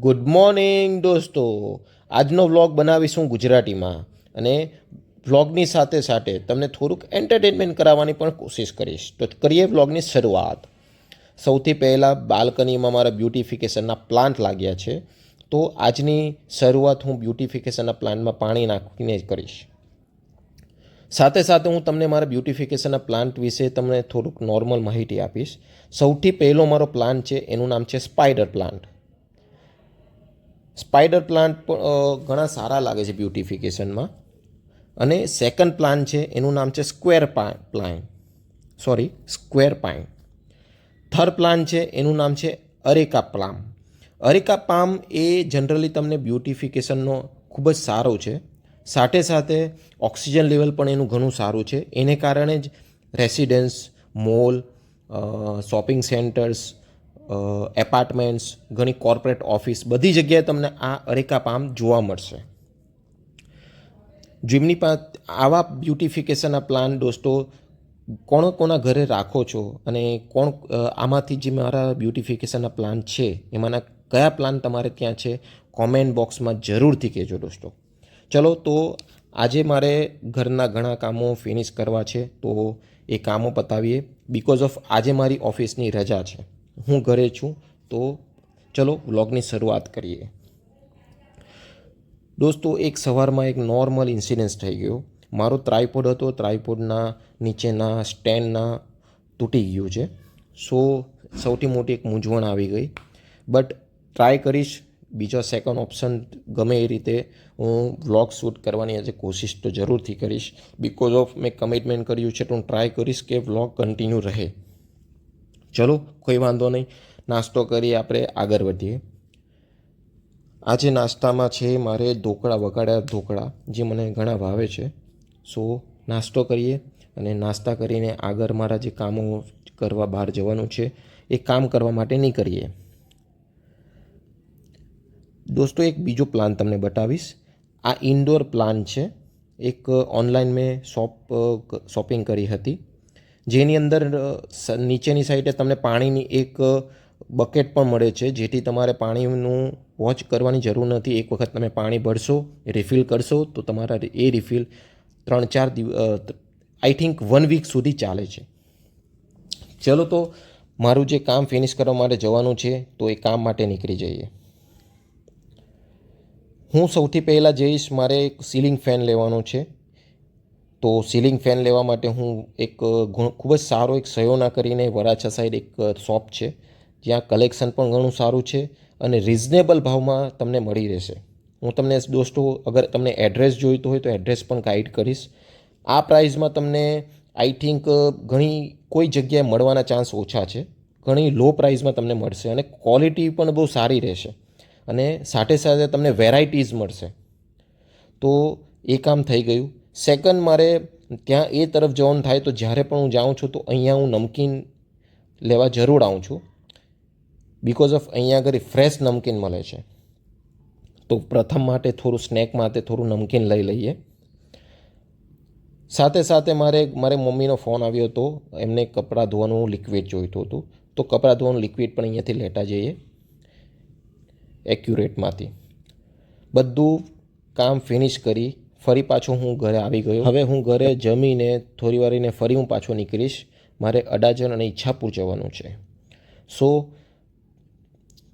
Good morning દોસ્તો. આજનો vlog બનાવીશું ગુજરાતીમાં. અને વ્લોગની સાથે સાથે તમને થોડુંક એન્ટરટેનમેન્ટ કરાવવાની પણ કોશિશ કરીશ. તો કરીએ વ્લોગની શરૂઆત. સૌથી પહેલાં બાલ્કનીમાં મારા બ્યુટિફિકેશનના પ્લાન્ટ લાગ્યા છે. તો આજની શરૂઆત હું બ્યુટિફિકેશનના પ્લાન્ટમાં પાણી નાખીને જ કરીશ. સાથે સાથે હું તમને મારા બ્યુટિફિકેશનના પ્લાન્ટ વિશે તમને થોડુંક નોર્મલ માહિતી આપીશ. સૌથી પહેલો મારો પ્લાન્ટ છે, એનું નામ છે સ્પાઈડર પ્લાન્ટ સ્પાઈડર પ્લાન્ટ પણ ઘણા સારા લાગે છે બ્યુટિફિકેશનમાં અને સેકન્ડ પ્લાન છે, એનું નામ છે સ્ક્વેર પા plant sorry square pine third plan છે, એનું નામ છે અરેકા પ્લામ અરેકા પામ એ જનરલી તમને બ્યુટિફિકેશનનો ખૂબ જ સારો છે. સાથે સાથે ઓક્સિજન લેવલ પણ એનું ઘણું સારું છે. એને કારણે જ residence mall shopping centres apartments ઘણી કોર્પોરેટ ઓફિસ બધી જગ્યાએ તમને આ અરેકા પામ જોવા મળશે. જીમની પાસે આવા બ્યુટિફિકેશનના પ્લાન દોસ્તો, કોણ કોના ઘરે રાખો છો અને કોણ આમાંથી જે મારા બ્યુટિફિકેશનના પ્લાન છે, એમાંના કયા પ્લાન તમારે ત્યાં છે કોમેન્ટ બોક્સમાં જરૂરથી કહેજો દોસ્તો. ચલો તો આજે મારે ઘરના ઘણા કામો ફિનિશ કરવા છે, તો એ કામો પતાવીએ બિકોઝ ઓફ આજે મારી ઓફિસની રજા છે. હું ઘરે છું, તો ચલો વ્લોગની શરૂઆત કરીએ. દોસ્તો, એક સવારમાં એક નોર્મલ ઇન્સિડન્સ થઈ ગયો. મારો ટ્રાયપોડ હતો ટ્રાયપોડના નીચેના સ્ટેન્ડના તૂટી ગયું છે. સો, સૌથી મોટી એક મૂંઝવણ આવી ગઈ. બટ ટ્રાય કરીશ, બીજો સેકન્ડ ઓપ્શન ગમે એ રીતે હું વ્લોગ શૂટ કરવાની આજે કોશિશ તો જરૂરથી કરીશ. બિકોઝ ઓફ મેં કમિટમેન્ટ કર્યું છે, તો હું ટ્રાય કરીશ કે વ્લોગ કન્ટિન્યુ રહે. ચલો, કોઈ વાંધો નહીં. નાસ્તો કરી આપણે, આગળ વધીએ. આજે નાસ્તામાં છે મારે ઢોકળા વગાડ્યા ઢોકળા, જે મને ઘણા ભાવે છે. સો, નાસ્તો કરીએ અને નાસ્તા કરીને આગળ મારા જે કામો કરવા બહાર જવાનું છે, એ કામ કરવા માટે નહીં કરીએ દોસ્તો, એક બીજો પ્લાન તમને બતાવીશ. આ ઇન્ડોર પ્લાન છે. એક ઓનલાઈન મેં શોપ શોપિંગ કરી હતી. જેની અંદર નીચેની સાઈડે તમને પાણીની એક બકેટ પણ મળે છે, જેથી તમારે પાણીનું વોચ કરવાની જરૂર નથી. એક વખત તમે પાણી ભરશો, રિફિલ કરશો, તો તમારા એ રિફિલ ત્રણ ચાર દિવ આઈ થિંક વન વીક સુધી ચાલે છે. ચલો તો, મારું જે કામ ફિનિશ કરવા માટે જવાનું છે, તો એ કામ માટે નીકળી જઈએ. હું સૌથી પહેલાં જઈશ, મારે એક સીલિંગ ફેન લેવાનો છે. તો સીલિંગ ફેન લેવા માટે હું એક ખૂબ જ સારો એક સયોના કરીને વરાછા સાઈડ એક શોપ છે. જ્યાં કલેક્શન પણ ઘણું સારું છે અને રિઝનેબલ ભાવમાં તમને મળી રહેશે. હું તમને દોસ્તો, અગર તમને એડ્રેસ જોઈતું હોય તો એડ્રેસ પણ ગાઈડ કરીશ. આ પ્રાઇઝમાં તમને આઈ થિંક ઘણી કોઈ જગ્યાએ મળવાના ચાન્સ ઓછા છે. ઘણી લો પ્રાઇઝમાં તમને મળશે અને ક્વોલિટી પણ બહુ સારી રહેશે. અને સાથે સાથે તમને વેરાયટીઝ મળશે. તો એ કામ થઈ ગયું. સેકન્ડ મારે ત્યાં એ તરફ જવાનું થાય તો જ્યારે પણ હું જાઉં છું તો અહીંયા હું નમકીન લેવા જરૂર આવું છું. બિકોઝ ઓફ અહીંયા આગળ ફ્રેશ નમકીન મળે છે. તો પ્રથમ માટે થોડું સ્નેક માટે થોડું નમકીન લઈ લઈએ. સાથે સાથે મારે મારે મમ્મીનો ફોન આવ્યો હતો એમને કપડાં ધોવાનું લિક્વિડ જોઈતું હતું. તો કપડાં ધોવાનું લિક્વિડ પણ અહીંયાથી લેતા જઈએ. એક્યુરેટમાંથી બધું કામ ફિનિશ કરી ફરી પાછો હું ઘરે આવી ગયો. હવે હું ઘરે જમીને થોડી વાર ફરી હું પાછો નીકળીશ. મારે અડાજણ અને ઈચ્છાપુર જવાનું છે. સો,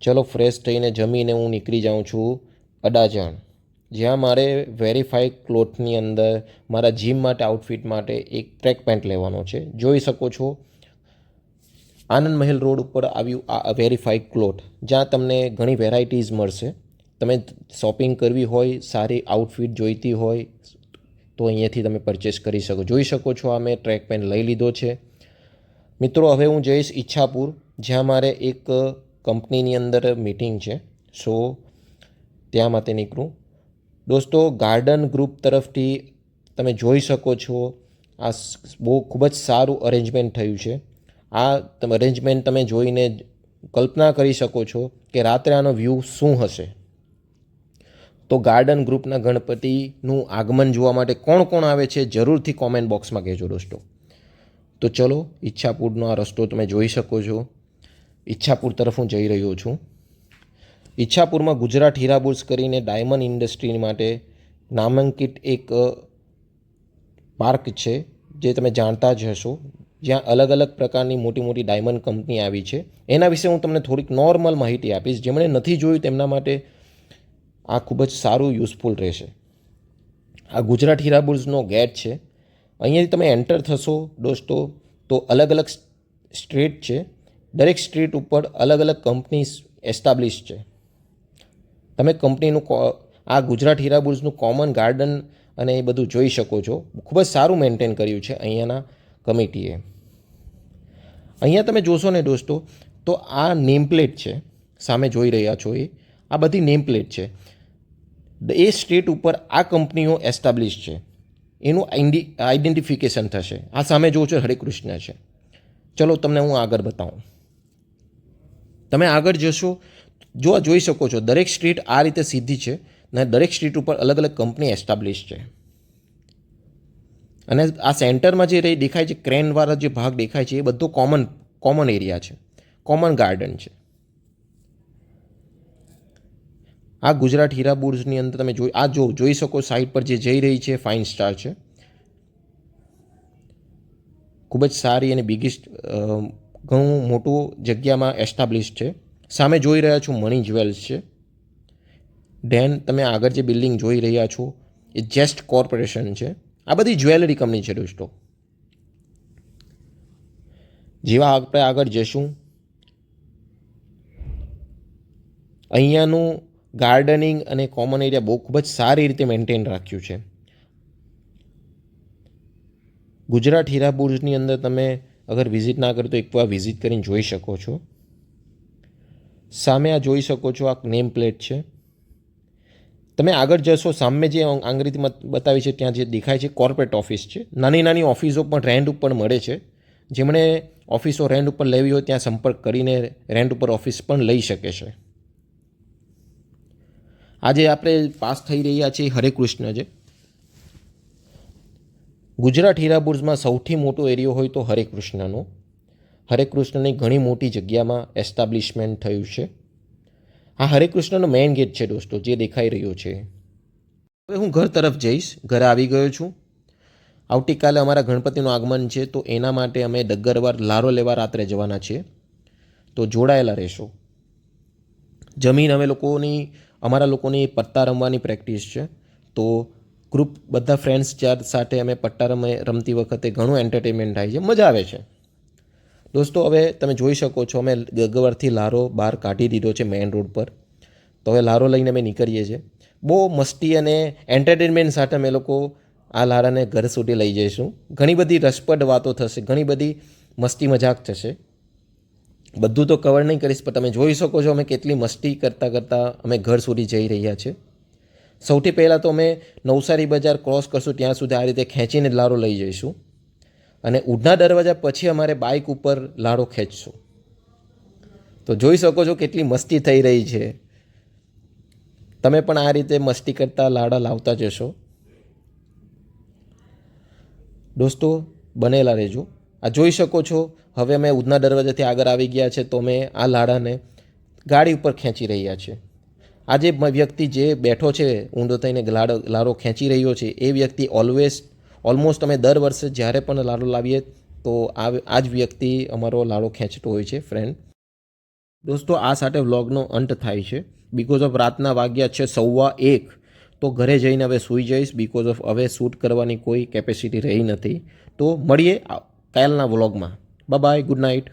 ચલો ફ્રેશ થઈને જમીને હું નીકળી જાઉં છું અડાજણ. જ્યાં મારે વેરીફાઈ ક્લોથની અંદર, મારા જીમ માટે આઉટફિટ માટે એક ટ્રેક પેન્ટ લેવાનો છે. જોઈ શકો છો, આનંદ મહેલ રોડ ઉપર આવ્યું આ વેરીફાઈ ક્લોથ જ્યાં તમને ઘણી વેરાયટીઝ મળશે. તમે શોપિંગ કરવી હોય, સારી આઉટફિટ જોઈતી હોય, તો અહીંયાથી તમે પરચેસ કરી શકો. જોઈ શકો છો, આ મેં ટ્રેક પેન લઈ લીધો છે. મિત્રો, હવે હું જઈશ ઈચ્છાપુર, જ્યાં મારે એક કંપનીની અંદર મીટિંગ છે. સો ત્યાં માટે નીકળું. દોસ્તો ગાર્ડન ગ્રુપ તરફથી તમે જોઈ શકો છો, આ બહુ ખૂબ જ સારું અરેન્જમેન્ટ થયું છે. આ અરેન્જમેન્ટ તમે જોઈને કલ્પના કરી શકો છો કે રાત્રે આનો વ્યૂ શું હશે. તો ગાર્ડન ગ્રુપના ગણપતિનું આગમન જોવા માટે કોણ કોણ આવે છે જરૂરથી કોમેન્ટ બોક્સમાં કહેજો દોસ્તો. તો ચલો, ઈચ્છાપુરનો આ રસ્તો તમે જોઈ શકો છો. ઈચ્છાપુર તરફ હું જઈ રહ્યો છું. ઈચ્છાપુરમાં ગુજરાત હીરાબુર્સ કરીને ડાયમંડ ઇન્ડસ્ટ્રી માટે નામાંકિત એક પાર્ક છે, જે તમે જાણતા જ હશો. જ્યાં અલગ અલગ પ્રકારની મોટી મોટી ડાયમંડ કંપની આવી છે. એના વિશે હું તમને થોડીક નોર્મલ માહિતી આપીશ. જેમણે નથી જોયું તેમના માટે આ ખૂબ જ સારું યુઝફુલ રહેશે. આ ગુજરાત હીરાબુલ્સનો ગેટ છે. અહીંયાથી તમે એન્ટર થશો દોસ્તો, તો અલગ અલગ સ્ટ્રીટ છે. દરેક સ્ટ્રીટ ઉપર અલગ અલગ કંપનીઝ એસ્ટાબ્લિશ છે. તમે કંપનીનું આ ગુજરાત હીરાબુલ્સનું કોમન ગાર્ડન અને એ બધું જોઈ શકો છો. ખૂબ જ સારું મેન્ટેન કર્યું છે અહીંયાના કમિટીએ. અહીંયા તમે જોશો ને દોસ્તો, તો આ નેમ પ્લેટ છે. સામે જોઈ રહ્યા છો એ. આ બધી નેમ પ્લેટ છે એ સ્ટેટ ઉપર આ કંપનીઓ એસ્ટાબ્લિશ છે. એનું આઈડી આઈડેન્ટિફિકેશન થશે. આ સામે જોવો છો, હરે કૃષ્ણ છે. ચલો, તમને હું આગળ બતાવું. તમે આગળ જશો જો જોઈ શકો છો, દરેક સ્ટ્રીટ આ રીતે સીધી છે અને દરેક સ્ટ્રીટ ઉપર અલગ અલગ કંપની એસ્ટાબ્લિશ છે. અને આ સેન્ટરમાં જે રહી, દેખાય છે, ક્રેનવાળા જે ભાગ દેખાય છે, એ બધો કોમન કોમન એરિયા છે. કોમન ગાર્ડન છે. આ ગુજરાત હીરા બુર્સની અંદર તમે જોઈ આ જો જોઈ શકો સાઇટ પર જે જઈ રહી છે ફાઇન સ્ટાર છે. ખૂબ જ સારી અને બિગેસ્ટ ઘણું મોટું જગ્યામાં એસ્ટાબ્લિશ છે. સામે જોઈ રહ્યા છો મણી જ્વેલ્સ છે. ધેન તમે આગળ જે બિલ્ડિંગ જોઈ રહ્યા છો, એ જેસ્ટ કોર્પોરેશન છે. આ બધી જ્વેલરી કંપની છે દોસ્તો. જેવા આપણે આગળ જશું અહીંયાનું ગાર્ડનિંગ અને કોમન એરિયા બહુ ખૂબ જ સારી રીતે મેન્ટેન રાખ્યું છે. ગુજરાત હીરાબુર્જની અંદર તમે અગર વિઝિટ ના કરો તો એકવાર વિઝિટ કરીને જોઈ શકો છો. સામે આ જોઈ શકો છો આ નેમ પ્લેટ છે. તમે આગળ જશો, સામે જે આંગળીથી બતાવી છે ત્યાં જે દેખાય છે કોર્પોરેટ ઓફિસ છે. નાની નાની ઓફિસો પણ રેન્ટ ઉપર મળે છે. જેમણે ઓફિસો રેન્ટ ઉપર લેવી હોય ત્યાં સંપર્ક કરીને રેન્ટ ઉપર ઓફિસ પણ લઈ શકે છે. આજે આપણે પાસ થઈ રહ્યા છીએ હરે કૃષ્ણ છે ગુજરાત હીરાબુર્જમાં સૌથી મોટો એરિયો હોય તો હરે કૃષ્ણનો. હરે કૃષ્ણની ઘણી મોટી જગ્યામાં એસ્ટાબ્લિશમેન્ટ થયું છે. આ હરે કૃષ્ણનો મેઇન ગેટ છે દોસ્તો, જે દેખાઈ રહ્યો છે. હવે હું ઘર તરફ જઈશ, ઘરે આવી ગયો છું. આવતીકાલે અમારા ગણપતિનું આગમન છે, તો એના માટે અમે ડગ્ગરવાર લારો લેવા રાત્રે જવાના છીએ. તો જોડાયેલા રહેશો. જમીન અમે લોકોની અમારા લોકોની પત્તા રમવાની પ્રેક્ટિસ છે. તો ગ્રુપ બધા ફ્રેન્ડ્સ ચાર સાથે અમે પટ્ટા રમે, રમતી વખતે ઘણું એન્ટરટેનમેન્ટ થાય છે. મજા આવે છે. દોસ્તો, હવે તમે જોઈ શકો છો, અમે ગગવરથી લારો બહાર કાઢી દીધો છે મેઇન રોડ પર. તો હવે લારો લઈને અમે નીકળીએ છીએ. બહુ મસ્તી અને એન્ટરટેનમેન્ટ સાથે અમે લોકો આ લારાને ઘર સુધી લઈ જઈશું. ઘણી બધી રસપ્રદ વાતો થશે, ઘણી બધી મસ્તી મજાક થશે. બધું તો કવર નહીં કરીશ, પણ તમે જોઈ શકો છો અમે કેટલી મસ્તી કરતાં કરતાં અમે ઘર સુધી જઈ રહ્યા છે. સૌથી પહેલાં તો અમે નવસારી બજાર ક્રોસ કરશું, ત્યાં સુધી આ રીતે ખેંચીને લારો લઈ જઈશું. અને ઉડના દરવાજા પછી અમારે બાઇક ઉપર લાડો ખેંચશું. તો જોઈ શકો છો કેટલી મસ્તી થઈ રહી છે. તમે પણ આ રીતે મસ્તી કરતા લાડા લાવતા જશો. દોસ્તો, બનેલા રહેજો. આ જોઈ શકો છો. હવે અમે ઉધના દરવાજાથી આગળ આવી ગયા છે તો અમે આ લાડાને ગાડી ઉપર ખેંચી રહ્યા છે આ જે વ્યક્તિ જે બેઠો છે, ઊંડો થઈને લાડો, લારો ખેંચી રહ્યો છે, એ વ્યક્તિ ઓલવેઝ ઓલમોસ્ટ અમે દર વર્ષે જ્યારે પણ લાડો લાવીએ તો આ આ જ વ્યક્તિ અમારો લાડો ખેંચતો હોય છે ફ્રેન્ડ દોસ્તો, આ સાથે વ્લોગનો અંત થાય છે. બિકોઝ ઓફ રાતના વાગ્યા છે સવા એક, તો ઘરે જઈને હવે સૂઈ જઈશ. બિકોઝ ઓફ હવે શૂટ કરવાની કોઈ કેપેસિટી રહી નથી. તો મળીએ કાલના વ્લોગમાં. Bye good night